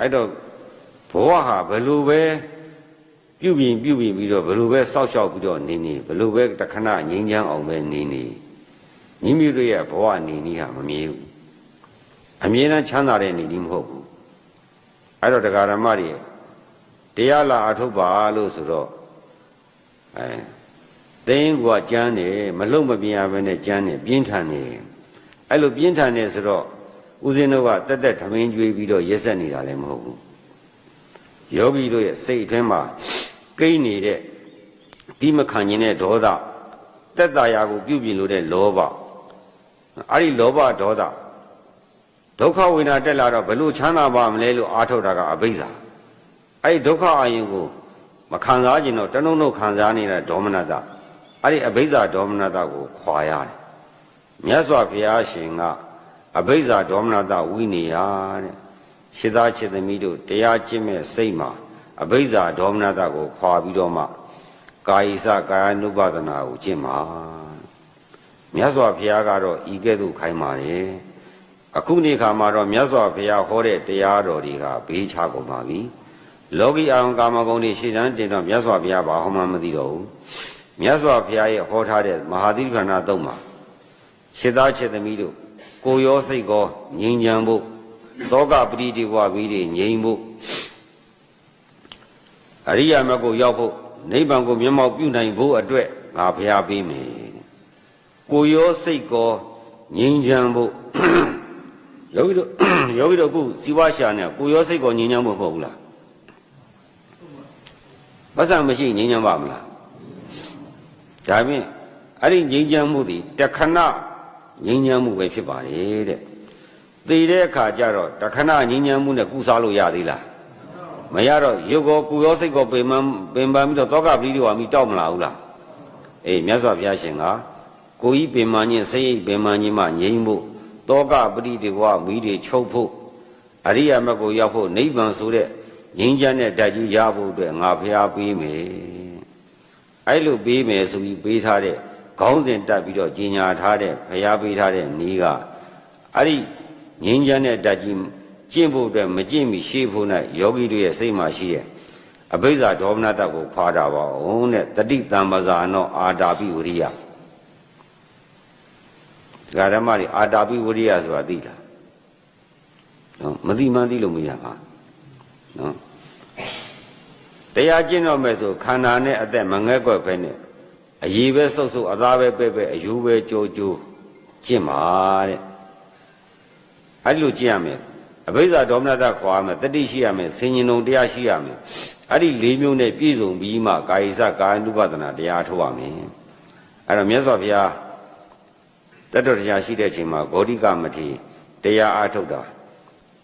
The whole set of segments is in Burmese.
အဲ့တော့ဘဝဟာဘယ်လိုပဲပြုပြင်ပြုပြင်ပြီးတော့ဘယ်လိုပဲစောက်ရှောက်ပြီးတော့နေနေဘယ်လိုပဲတခဏငြိမ်းချမ်းအောင်ပဲနေနေမိမိတို့ရဲ့ဘဝနေနည်းဟာမမြဲဘူးအမြဲတမ်းချမ်းသာတဲ့နေနည်းမဟုတ်ဘူးအဲ့တော့တရားဓမ္မတွေတရားလာအထုတ်ပါလို့ဆိုတော့အဲတင်းကကြမ်းတယ်မလုံမပြင်းရဘဲနဲ့ကြမ်းတယ်ပြင်းထန်တယ်အဲ့လိုပြင်းထန်တယ်ဆိုတော့ ဦးဇင်းတို့ကတက်တက်ထမင်းကျွေးပြီးတော့ရက်ဆက်နေတာလည်းမဟုတ်ဘူးယောဂီတို့ရဲ့စိတ်အတွင်းမှာကိန်းနေတဲ့ဒီမခံခြင်းတဲ့ဒေါသတက်တာရာကိုပြုပြင်လို့တဲ့လောဘအဲ့ဒီလောဘဒေါသဒုက္ခဝေဒနာတက်လာတော့ဘယ်လိုချမ်းသာပါမလဲလို့အားထုတ်တာကအဘိဇ္ဇာအဲ့ဒီဒုက္ခအရင်ကိုမခံစားခြင်းတော့တနှုံနှုံခံစားနေတဲ့ဒေါမနတအဲ့ဒီအဘိဇ္ဇာဒေါမနတကိုခွာရတယ်မြတ်စွာဘုရားရှင်က အဘိဇ္ဇာဒေါမနတဝိနေယတဲ့ခြေသားခြေသမီးတို့တရားကျင့်မဲ့စိတ်မှာအဘိဇ္ဇာဒေါမနတကိုခွာပြီးတော့မှကာယိစကာယ ानु ပါဒနာကိုကျင့်ပါမြတ်စွာဘုရားကတော့ဤကဲ့သို့ခိုင်းပါတယ်အခုနေ့ခါမှာတော့မြတ်စွာဘုရားဟောတဲ့တရားတော်တွေကဘေးချကုန်ပါပြီလောကီအောင်ကာမဂုဏ်တွေရှေ့တန်းတင်တော့မြတ်စွာဘုရားဘာဟောမှမသိတော့ဘူးမြတ်စွာဘုရားရဲ့ဟောထားတဲ့မဟာသီလခဏသုံးမှာခြေသားခြေသမီးတို့ ကိုရောစိတ်ကောငြိမ်းချမ်းဖို့သောကပရိဒီဝဝီတွေငြိမ်းဖို့အရိယာမတ်ကိုရောက်ဖို့နိဗ္ဗာန်ကိုမျက်မှောက်ပြုနိုင်ဖို့အတွက်ငါဖျားပေးမယ်ကိုရောစိတ်ကောငြိမ်းချမ်းဖို့ယောဂီတို့ယောဂီတို့အခုစီဝါရှာနေကိုရောစိတ်ကောငြိမ်းချမ်းဖို့မဟုတ်ဘူးလားပတ်စံမရှိငြိမ်းချမ်းပါမလားဒါဖြင့်အဲ့ဒီငြိမ်းချမ်းမှုဒီတခဏ ငြိမ်းချမ်းမှုပဲဖြစ်ပါလေတဲ့သိတဲ့အခါကျတော့တခဏငြိမ်းချမ်းမှုနဲ့ကုစားလို့ရသေးလားမရတော့ရုပ်ကောကုရောစိတ်ကောပင်မပင်ပန်းပြီးတော့တောကပရိဒီဝါမိတောက်မလာဘူးလားအေးမြတ်စွာဘုရားရှင်ကကိုကြီးပင်မခြင်းစိတ်ပင်မခြင်းမှငြိမ်းဖို့တောကပရိဒီဝါမိတွေချုပ်ဖို့အရိယာမတ်ကိုရောက်ဖို့နိဗ္ဗာန်ဆိုတဲ့ငြိမ်းချမ်းတဲ့ဓာတ်ကြီးရဖို့အတွက်ငါဖျားပေးမယ်အဲ့လိုပေးမယ်ဆိုပြီးပေးထားတဲ့ ခေါင်းစဉ်တက်ပြီးတော့ကြီးညာထားတဲ့ဖျားပေးထားတဲ့နီးကအဲ့ဒီငြိမ်းချမ်းတဲ့ဓာတ်ကြီးကျင့်ဖို့အတွက်မကျင့်မီရှေ့ဖို့၌ယောဂီတို့ရဲ့စိတ်မှာရှိရဲ့အဘိဇ္ဇာဒေါမနတကိုခွာတာပါအောင်တဲ့တတိတံပဇာနောအာတာပိဝရိယဒကာဓမ္မတွေအာတာပိဝရိယဆိုတာသိလားနော်မသိမှန်းသိလို့မရပါနော်တရားကျင့်တော့မယ်ဆိုခန္ဓာနဲ့အသက်မငဲ့ကွက်ဖဲနဲ့ အည်ပဲဆုပ်ဆုပ်အသားပဲပဲ့ပဲအယူပဲကြိုးကြိုးကျင့်ပါတဲ့အဲ့လိုကျင့်ရမယ်အဘိဇာဒေါမနတခွာမယ်တတိရှိရမယ်ဆင်ញင်ုံတရားရှိရမယ်အဲ့ဒီ၄မျိုးနဲ့ပြည့်စုံပြီးမှကာယိစကာယ ानु ပဒနာတရားထုတ်ရမယ်အဲ့တော့မြတ်စွာဘုရားတတ္တတရားရှိတဲ့အချိန်မှာဂေါတိကမထေတရားအားထုတ်တာ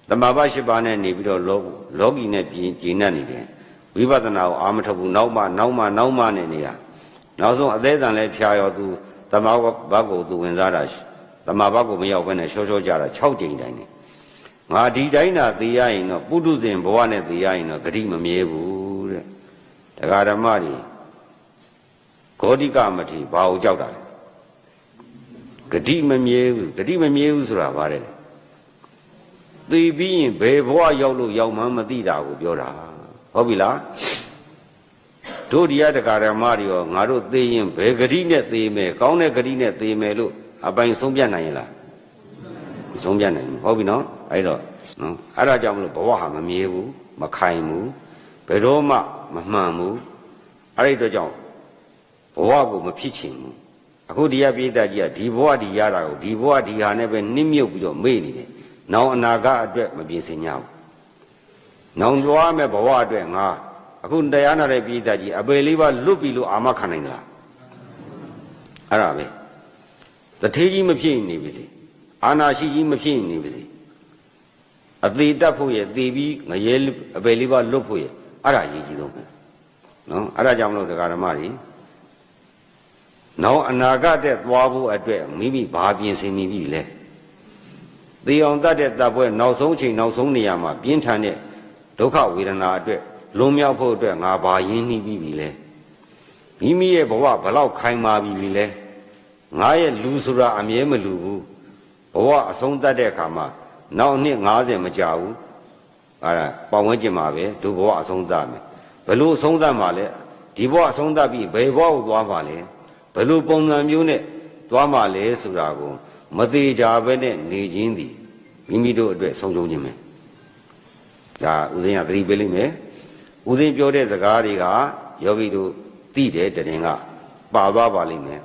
တမဘာရှိပါနဲ့နေပြီးတော့လောလောကီနဲ့ပြင်ကျင်납နေတယ်ဝိပဿနာကိုအာမထုတ်ဘူးနောက်မှနောက်မှနောက်မှနေနေတာ နောက်ဆုံးအသေးအံလဲဖြာရောသူတမဘတ်ကိုသူဝင်စားတာတမဘတ်ကိုမရောက်ဘဲနဲ့ရှောရှောကြတာ6ကြိမ်တိုင်းနေငါဒီတိုင်းသာသိရရင်တော့ပုထုဇဉ်ဘဝနဲ့သိရရင်တော့ဂတိမမြဲဘူးတဲ့တရားဓမ္မတွေဂေါတိကမထေဘာကိုကြောက်တာလဲဂတိမမြဲဘူးဂတိမမြဲဘူးဆိုတာဗါတယ်သိပြီးရင်ဘယ်ဘဝရောက်လို့ရောက်မှန်းမသိတာကိုပြောတာဟုတ်ပြီလား တို့ဒီရတကာဓမ္မတွေရောငါတို့သိရင်ဘယ်ဂတိနဲ့သိမယ်ကောင်းတဲ့ဂတိနဲ့သိမယ်လို့အပိုင်ဆုံးပြနိုင်ရင်လားမဆုံးပြနိုင်ဘူးဟုတ်ပြီနော်အဲ့တော့နော်အဲ့ဒါကြောင့်မလို့ဘဝဟာမမြဲဘူးမခိုင်ဘူးဘယ်တော့မှမမှန်ဘူးအဲ့ဒီတော့ကြောင့်ဘဝကိုမဖြစ်ချင်ဘူးအခုဒီရပိဋကကြီးကဒီဘဝဒီရတာကိုဒီဘဝဒီဟာနဲ့ပဲနှိမ့်မြုပ်ပြီးတော့မေ့နေတယ်နောင်အနာဂတ်အတွက်မပြင်ဆင်ကြဘူးနောင်သွားမဲ့ဘဝအတွက်ငါ အခုတရားနာတဲ့ပိဋကကြီးအပေလေးပါလွတ်ပြီလို့အာမခံနိုင်သလားအဲ့ဒါပဲတထေးကြီးမဖြစ်နေပါစေအာနာရှိကြီးမဖြစ်နေပါစေအသေးတက်ဖို့ရဲ့သေပြီးငရဲအပေလေးပါလွတ်ဖို့ရဲ့အဲ့ဒါအရေးကြီးဆုံးပဲနော်အဲ့ဒါကြောင့်မလို့တရားဓမ္မတွေနောက်အနာဂတ်တဲ့သွားဖို့အတွက်မိမိဘာပြင်ဆင်နေပြီလဲသေအောင်တတ်တဲ့တပ်ပွဲနောက်ဆုံးချိန်နောက်ဆုံးနေရာမှာပြင်းထန်တဲ့ဒုက္ခဝေဒနာအတွက် လွန်မြောက်ဖို့အတွက်ငါဘာရင်းနှီးပြီးပြီလဲမိမိရဲ့ဘဝဘလောက်ခိုင်မာပြီပြီလဲငါရဲ့လူဆိုတာအမြဲမလူဘူးဘဝအဆုံးသတ်တဲ့အခါမှာနောက်နှစ်90မကြာဘူးအဲ့ဒါပတ်ဝန်းကျင်မှာပဲဒုဘဝအဆုံးသတ်မယ်ဘယ်လို့အဆုံးသတ်မှာလဲဒီဘဝအဆုံးသတ်ပြီးဘယ်ဘဝကိုသွားမှာလဲဘယ်လို့ပုံစံမျိုးနဲ့သွားမှာလဲဆိုတာကိုမသေးကြပဲနဲ့နေခြင်းသည်မိမိတို့အတွက်ဆုံးရှုံးခြင်းပဲဒါဦးဇင်းကသတိပေးလိမ့်မယ် ဦးဇင်းပြောတဲ့စကားတွေကယောဂီတို့သိတယ်တရင်ကပါသွားပါလိမ့်မယ်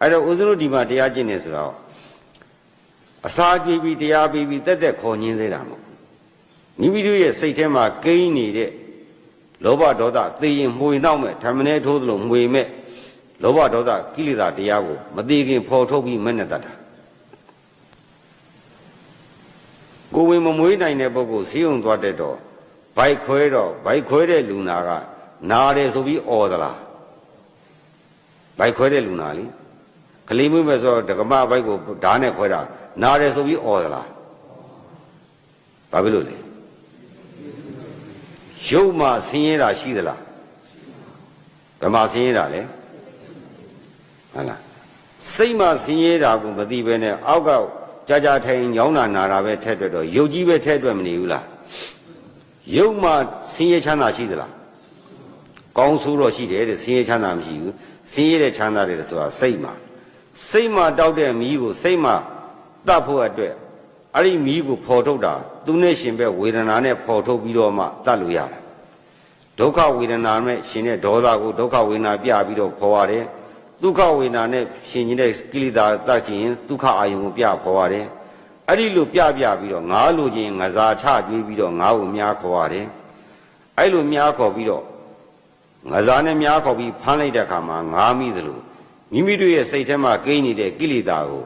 အဲ့တော့ဦးဇင်းတို့ဒီမှာတရားကျင့်နေဆိုတော့အစာကြည့်ပြီးတရားပြီးပြီးတက်တက်ခေါ်ညင်းစေတာမဟုတ်မိမိတို့ရဲ့စိတ်ထဲမှာကိန်းနေတဲ့လောဘဒေါသသိရင်မှွေနောက်မဲ့ဓမ္မနဲ့ထိုးသလိုမှွေမဲ့လောဘဒေါသကိလေသာတရားကိုမသိခင်ဖော်ထုတ်ပြီးမဲ့နဲ့တတ်တာကိုယ်ဝင်မမွေးနိုင်တဲ့ပုဂ္ဂိုလ်ဈေးုံသွားတဲ့တော့ ဘိုက်ခွဲတော့ဘိုက်ခွဲတဲ့လူနာကနာတယ်ဆိုပြီးអော်သလားဘိုက်ခွဲတဲ့လူနာလीကလေးမွေးမဲ့ဆိုတော့ဒကမဘိုက်ကိုဓာတ်နဲ့ခွဲတာနာတယ်ဆိုပြီးអော်သလားဘာဖြစ်လို့လဲရုပ်မှဆင်းရဲတာရှိသလားဘယ်မှာဆင်းရဲတာလဲဟုတ်လားစိတ်မှဆင်းရဲတာကိုမသိဘဲနဲ့အောက်ကကြာကြာထိုင်ညောင်းတာနာတာပဲထက်တွက်တော့ရုပ်ကြီးပဲထက်တွက်မနေဘူးလား ရုပ်မှဆင်းရဲချမ်းသာရှိသလားကောင်းဆိုးတော့ရှိတယ်တဲ့ဆင်းရဲချမ်းသာမရှိဘူးဆင်းရဲတဲ့ချမ်းသာတယ်ဆိုတာစိတ်မှစိတ်မှတောက်တဲ့မီးကိုစိတ်မှတတ်ဖို့အတွက်အဲ့ဒီမီးကိုဖော်ထုတ်တာသူနဲ့ရှင်ပဲဝေဒနာနဲ့ဖော်ထုတ်ပြီးတော့မှတတ်လို့ရတယ်ဒုက္ခဝေဒနာနဲ့ရှင်တဲ့ဒေါသကိုဒုက္ခဝေဒနာပြပြီးတော့ခေါ်ရတယ်ဒုက္ခဝေဒနာနဲ့ရှင်နေတဲ့ကိလေသာတတ်ခြင်းဒုက္ခအာယုံကိုပြခေါ်ရတယ် အဲ့ဒီလိုပြပြပြီးတော့ငါလိုခြင်းငစားချကျွေးပြီးတော့ငါ့ကိုများခေါ်ရတယ်အဲ့လိုများခေါ်ပြီးတော့ငစားနဲ့များခေါ်ပြီးဖမ်းလိုက်တဲ့အခါမှာငါမိသလိုမိမိတို့ရဲ့စိတ်ထဲမှာကိန်းနေတဲ့ကိလေသာကို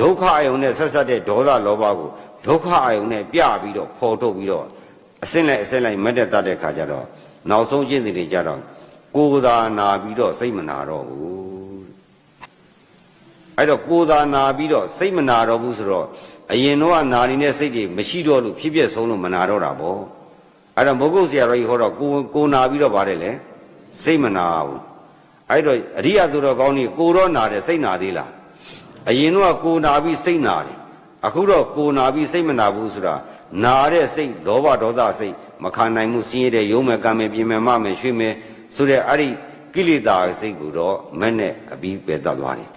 ဒုက္ခအာယုံနဲ့ဆက်ဆက်တဲ့ဒေါသလောဘကိုဒုက္ခအာယုံနဲ့ပြပြီးတော့ဖော်ထုတ်ပြီးတော့အစင်းလိုက်အစင်းလိုက်မက်တဲ့တတ်တဲ့ခါကျတော့နောက်ဆုံးချင်းစီတွေကြတော့ကိုယ်သာနာပြီးတော့စိတ်မနာတော့ဘူးအဲ့တော့ကိုယ်သာနာပြီးတော့စိတ်မနာတော့ဘူးဆိုတော့အရင်တော့နာနေတဲ့စိတ်တွေမရှိတော့လို့ဖြစ်ဖြစ်ဆုံးလို့မနာတော့တာပေါ့အဲ့တော့မုတ်ကုတ်ဆရာတော်ကြီးဟောတော့ကိုကိုနာပြီးတော့ပါတယ်လေစိတ်မနာဘူးအဲ့တော့အရိယသူတော်ကောင်းကြီးကိုတော့နာတယ်စိတ်နာသေးလားအရင်တော့ကိုနာပြီးစိတ်နာတယ်အခုတော့ကိုနာပြီးစိတ်မနာဘူးဆိုတာနာတဲ့စိတ်လောဘဒေါသစိတ်မခံနိုင်မှုစင်းရတဲ့ယုံမဲ့ကံမဲ့ပြင်မဲ့မမဲ့ရွှေမဲ့ဆိုတဲ့အဲ့ဒီကိလေသာစိတ်ကိုတော့မဲ့နဲ့အပြီးပယ်တတ်သွားတယ်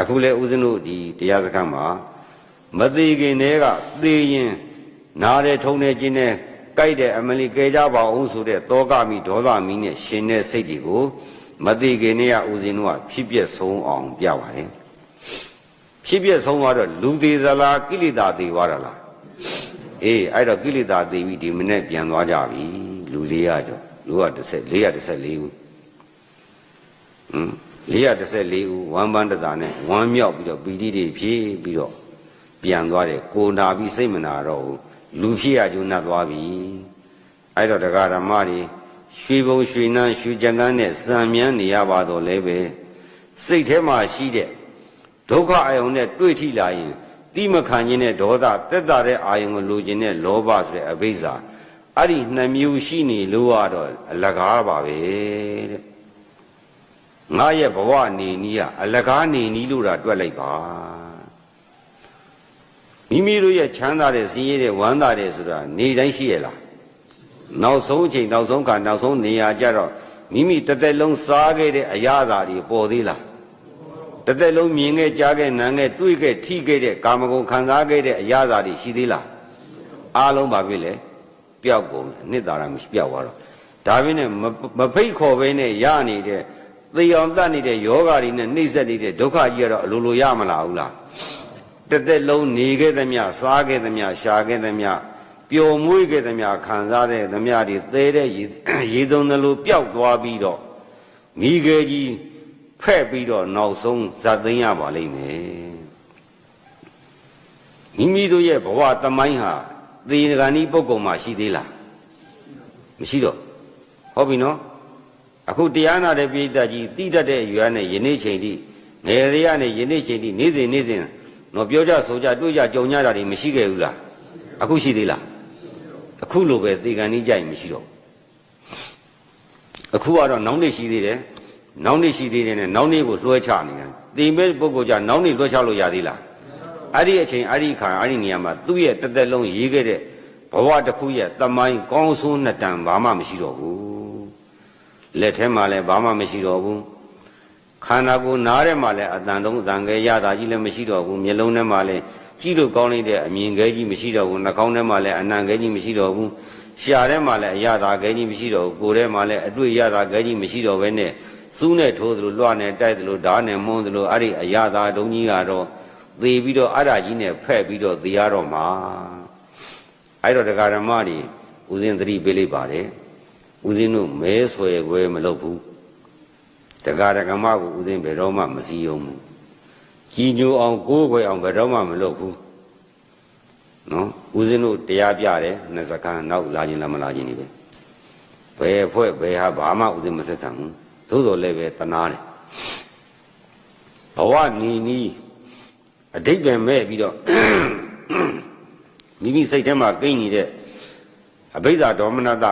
အခုလဲဦးဇင်းတို့ဒီတရားစခန်းမှာ မသေးခင်တည်းကသေရင်နားတဲ့ထုံတဲ့ကျင်းတဲ့ကြိုက်တဲ့အမလီကဲကြပါအောင်ဆိုတဲ့တောကမိဒေါသမီနဲ့ရှင်တဲ့စိတ်တွေကိုမသေးခင်တည်းကဦးဇင်းတို့ကဖြစ်ပြဆုံးအောင်ပြပါတယ်ဖြစ်ပြဆုံးသွားတော့လူသေးသလားကိလေသာသေးသွားတာလားအေးအဲ့တော့ကိလေသာသေးပြီဒီမနေ့ပြန်သွားကြပြီလူ400ကျော်လူက30 414ဦးอืม414ဦးဝမ်းပန်းတတာနဲ့ဝမ်းမြောက်ပြီးတော့ပီတိတွေဖြည့်ပြီးတော့ ပြန်သွားတယ်ကိုနာပြီးစိတ်မနာတော့ဘူးလူဖြစ်ရကျုံနှတ်သွားပြီအဲ့တော့တရားဓမ္မတွေရွှေဘုံရွှေနန်းရွှေကြံကန်းနဲ့စံမြန်းနေရပါတော့လဲပဲစိတ်ထဲမှာရှိတဲ့ဒုက္ခအယုံနဲ့တွေ့ထိလာရင်တိမခံခြင်းနဲ့ဒေါသတက်တာတဲ့အာယုံကိုလိုချင်တဲ့လောဘဆိုတဲ့အဘိဇ္ဇာအဲ့ဒီနှမျိုးရှိနေလို့ရတော့အလကားပါပဲတဲ့ငါရဲ့ဘဝနေနီးကအလကားနေနီးလို့တာတွက်လိုက်ပါ မိမိတို့ရဲ့ချမ်းသာတဲ့စည်ရတဲ့ဝမ်းသာတဲ့ဆိုတာနေတိုင်းရှိရလားနောက်ဆုံးအချိန်နောက်ဆုံးခါနောက်ဆုံးနေရာကြတော့မိမိတစ်သက်လုံးစားခဲ့တဲ့အရာသာတွေပေါ်သေးလားတစ်သက်လုံးမြင်ခဲ့ကြားခဲ့နားခဲ့တွေ့ခဲ့ထိခဲ့တဲ့ကာမဂုဏ်ခံစားခဲ့တဲ့အရာသာတွေရှိသေးလားအားလုံးပါပြီလေပျောက်ကုန်အနှစ်သာရမရှိပျောက်သွားတော့ဒါပြင်းနဲ့မဖိတ်ခေါ်ဘဲနဲ့ရနေတဲ့သေအောင်တတ်နေတဲ့ယောဂါတွေနဲ့နှိမ့်ဆက်နေတဲ့ဒုက္ခကြီးကတော့အလိုလိုရမလားဘူးလား တစ်သက်လုံးနေခဲ့သမျှစားခဲ့သမျှရှာခဲ့သမျှပျော်မွေ့ခဲ့သမျှခံစားတဲ့သမျှတွေသဲတဲ့ရေသုံးသလိုပျောက်သွားပြီးတော့မိခဲကြီးဖဲ့ပြီးတော့နောက်ဆုံးဇတ်သိမ်းရပါလိမ့်မယ်မိမိတို့ရဲ့ဘဝတမိုင်းဟာသေဂာနီပုဂ္ဂိုလ်မှရှိသေးလားမရှိတော့ဟုတ်ပြီနော်အခုတရားနာတဲ့ပိဋကကြီးတိတတ်တဲ့ရွာနဲ့ယနေ့ချိန်ထိငယ်ရရနဲ့ယနေ့ချိန်ထိနေ့စဉ်နေ့စဉ် တော့ပြောကြဆိုကြတွေ့ကြကြုံကြတာတွေမရှိခဲ့ဘူးလားအခုရှိသေးလားအခုလိုပဲသေကံကြီးကြိုက်မရှိတော့အခုကတော့နောင်နေရှိသေးတယ်နောင်နေရှိသေးတယ်နဲ့နောင်နေကိုလွှဲချနေတယ်သေမဲ့ပုဂ္ဂိုလ်ကြနောင်နေလွှဲချလို့ရသေးလားအဲ့ဒီအချိန်အဲ့ဒီခါအဲ့ဒီနေရာမှာသူ့ရဲ့တစ်သက်လုံးရေးခဲ့တဲ့ဘဘဝတစ်ခုရဲ့တမိုင်းကောင်းဆိုးနှစ်တန်ဘာမှမရှိတော့ဘူးလက်ထဲမှာလည်းဘာမှမရှိတော့ဘူး ခန္ဓာကိုယ်နားထဲမှာလည်းအတန်တုံးအတန်ငယ်ရတာကြီးလည်းမရှိတော့ဘူးမျက်လုံးထဲမှာလည်းကြည့်လို့ကောင်းလိုက်တဲ့အမြင်ခဲကြီးမရှိတော့ဘူးနှာခေါင်းထဲမှာလည်းအနံခဲကြီးမရှိတော့ဘူးရှာထဲမှာလည်းအရသာခဲကြီးမရှိတော့ဘူးကိုယ်ထဲမှာလည်းအတွေ့ရတာခဲကြီးမရှိတော့ဘဲနဲ့စူးနဲ့ထိုးသလိုလွှနဲ့တိုက်သလိုဓာတ်နဲ့မွန်းသလိုအဲ့ဒီအရသာဒုံကြီးကတော့သေပြီးတော့အဲ့ဒါကြီးနဲ့ဖက်ပြီးတော့သေရတော့မှာအဲ့တော့တရားဓမ္မတွေဦးဇင်းသတိပေးလိုက်ပါတယ်ဦးဇင်းတို့မဲဆွဲပွဲမလုပ်ဘူး တရားဓမ္မကိုဦးဇင်းဘယ်တော့မှမစည်းရုံးဘူးကြီးညိုအောင်ကိုးကွယ်အောင်ဘယ်တော့မှမလုပ်ဘူးနော်ဦးဇင်းတို့တရားပြတယ်နှစ်စကားနောက်လာခြင်းလားမလာခြင်းနေပဲဘယ်ဖွဲ့ဘယ်ဟာဘာမှဦးဇင်းမဆက်ဆံဘူးသို့တော်လည်းပဲတနာတယ်ဘဝနီနီးအတိတ်ပဲမဲ့ပြီးတော့မိမိစိတ်ထဲမှာကိန်းနေတဲ့အဘိဓါဒေါမနတ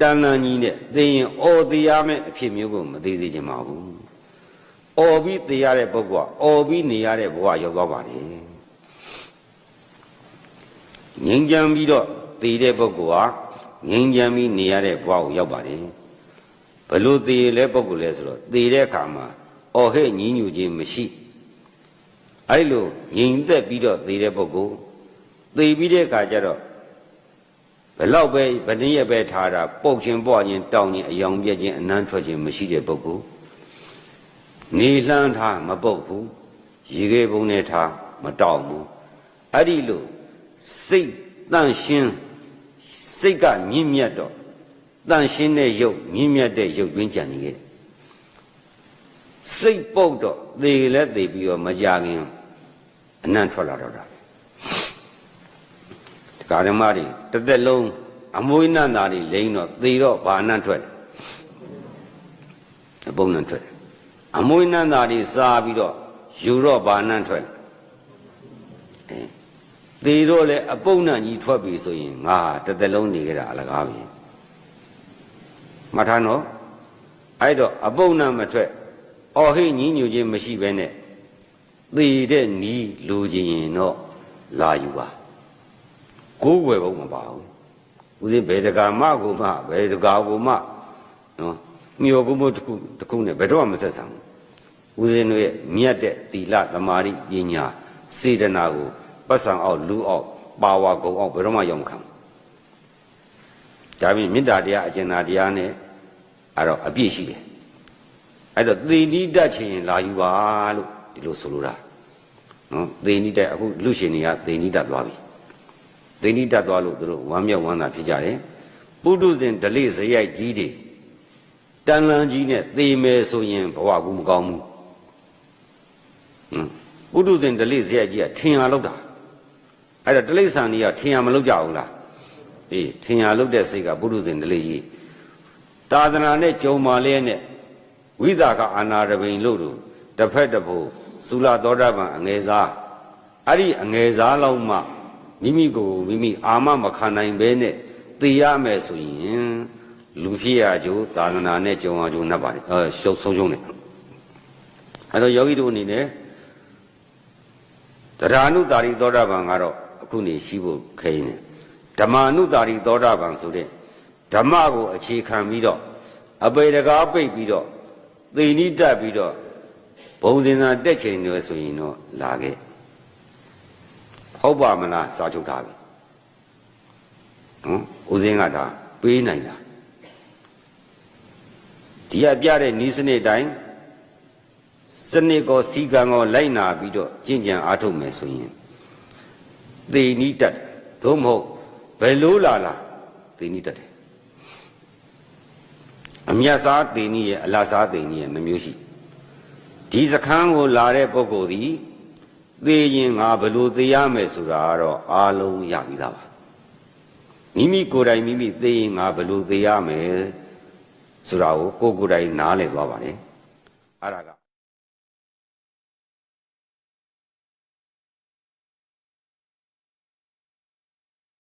တန်လန်ကြီးနဲ့သိရင်အော်တရားမဲ့အဖြစ်မျိုးကိုမသိစေချင်ပါဘူးအော်ပြီးသိရတဲ့ပုဂ္ဂိုလ်ကအော်ပြီးနေရတဲ့ဘဝရောက်သွားပါလေငြိမ်းချမ်းပြီးတော့သိတဲ့ပုဂ္ဂိုလ်ဟာငြိမ်းချမ်းပြီးနေရတဲ့ဘဝကိုရောက်ပါတယ်ဘလို့သိရလဲပုဂ္ဂိုလ်လဲဆိုတော့သိတဲ့အခါမှာအော်ဟဲ့ညီးညူခြင်းမရှိအဲ့လိုငြိမ်သက်ပြီးတော့သိတဲ့ပုဂ္ဂိုလ်သိပြီးတဲ့အခါကျတော့ ဘလောက်ပဲဗနည်းရပဲထားတာပုတ်ခြင်းပွားခြင်းတောင်းခြင်းအယောင်ပြက်ခြင်းအနမ်းထွက်ခြင်းမရှိတဲ့ပုဂ္ဂိုလ်နေလှမ်းထားမပုတ်ဘူးရေခဲပုံနဲ့ထားမတောင်းဘူးအဲ့ဒီလိုစိတ်တန့်ရှင်းစိတ်ကမြင့်မြတ်တော့တန့်ရှင်းတဲ့ရုပ်မြင့်မြတ်တဲ့ရုပ်တွင်းကြံနေခဲ့တယ်စိတ်ပုတ်တော့သေလည်းသေပြီးတော့မကြခင်အနံ့ထွက်လာတော့တာ ဒကာဓမ္မတွေတစ်သက်လုံးအမွေးနန္တာတွေလိမ့်တော့သေတော့ဘာအနံ့ထွက်လဲအပုံနံထွက်တယ်အမွေးနန္တာတွေစားပြီးတော့ယူတော့ဘာအနံ့ထွက်လဲအဲသေတော့လေအပုံနံကြီးထွက်ပြီဆိုရင်ငါတစ်သက်လုံးနေကြတာအလကားပြီမှတ်ထားနော်အဲ့တော့အပုံနံမထွက်အော်ဟိညီးညူခြင်းမရှိဘဲနဲ့သေတဲ့နီးလူချင်းရင်တော့လာယူပါ ကိုးွယ်ဖို့မပါဘူးဦးစင်းဘယ်တကာမကိုမှဘယ်တကာကိုမှနော်မြော်ကုမှုတစ်ခုတစ်ခုနဲ့ဘယ်တော့မှမဆက်ဆံဘူးဦးစင်းတို့ရဲ့မြတ်တဲ့သီလသမာဓိပညာစေတနာကိုပတ်စံအောင်လူအောင်ပါဝါကုံအောင်ဘယ်တော့မှရောက်မခံဘူးဒါပြင်မေတ္တာတရားအကျဉ်းသာတရားနဲ့အဲ့တော့အပြည့်ရှိတယ်အဲ့တော့သေနိတတ်ခြင်းလာယူပါလို့ဒီလိုဆိုလိုတာနော်သေနိတတ်အခုလူရှင်တွေကသေနိတတ်သွားပြီ သေနိတတ်သွားလို့သူတို့ဝမ်းမြောက်ဝမ်းသာဖြစ်ကြတယ်ပုထုဇဉ်ဒလိဇရိုက်ကြီးတွေတန်လန်းကြီးနဲ့သေမယ်ဆိုရင်ဘဝကူမကောင်းဘူးဟွန်းပုထုဇဉ်ဒလိဇရိုက်ကြီးကထင်ရလောက်တာအဲ့တော့ဒလိဆန်ကြီးကထင်ရမလောက်ကြဘူးလားအေးထင်ရလောက်တဲ့စိတ်ကပုထုဇဉ်ဒလိကြီးသာသနာနဲ့ကြုံမာလျက်နဲ့ဝိသကအာနာရပိန်လို့တို့တစ်ဖက်တစ်ဖို့သုလသောတာပန်အငယ်စားအဲ့ဒီအငယ်စားလောက်မှ မိမိကိုမိမိအာမမခံနိုင်ဘဲနဲ့သိရမယ်ဆိုရင်လူဖြစ်ရကြိုးသာသနာနဲ့ကြုံအောင်ကြိုးနှပ်ပါတယ်အဲရှုပ်ဆုံးရှုံးတယ်အဲ့တော့ယောဂီတို့အနေနဲ့တရားနုတာရိသောတာပန်ကတော့အခုနေရှိဖို့ခဲနေဓမ္မနုတာရိသောတာပန်ဆိုတဲ့ဓမ္မကိုအခြေခံပြီးတော့အပေတကားပိတ်ပြီးတော့သေနိတက်ပြီးတော့ဘုံစင်သာတက်ချိန်တွေဆိုရင်တော့လာခဲ့ ဟုတ်ပါမလားစာချုပ်ထားပြီနော်ဦးစင်းကဒါပေးနိုင်တာဒီကပြတဲ့ဤစနစ်တိုင်းစနစ်ကောစီကံကောလိုက်နာပြီးတော့ကျင့်ကြံအားထုတ်မယ်ဆိုရင်သေနိတက်သို့မဟုတ်ဘယ်လိုလာလာသေနိတက်တယ်အမြတ်စားသေနိရဲ့အလစားသေနိရဲ့နှမျိုးရှိဒီစခန်းကိုလာတဲ့ပုဂ္ဂိုလ်သည် သေရင်ငါဘယ်လိုသေရမယ်ဆိုတာကတော့အားလုံးရပြီးသားပါမိမိကိုယ်တိုင်မိမိသေရင်ငါဘယ်လိုသေရမယ်ဆိုတာကိုကိုယ်ကိုယ်တိုင်နားလည်သွားပါတယ်အဲ့ဒါက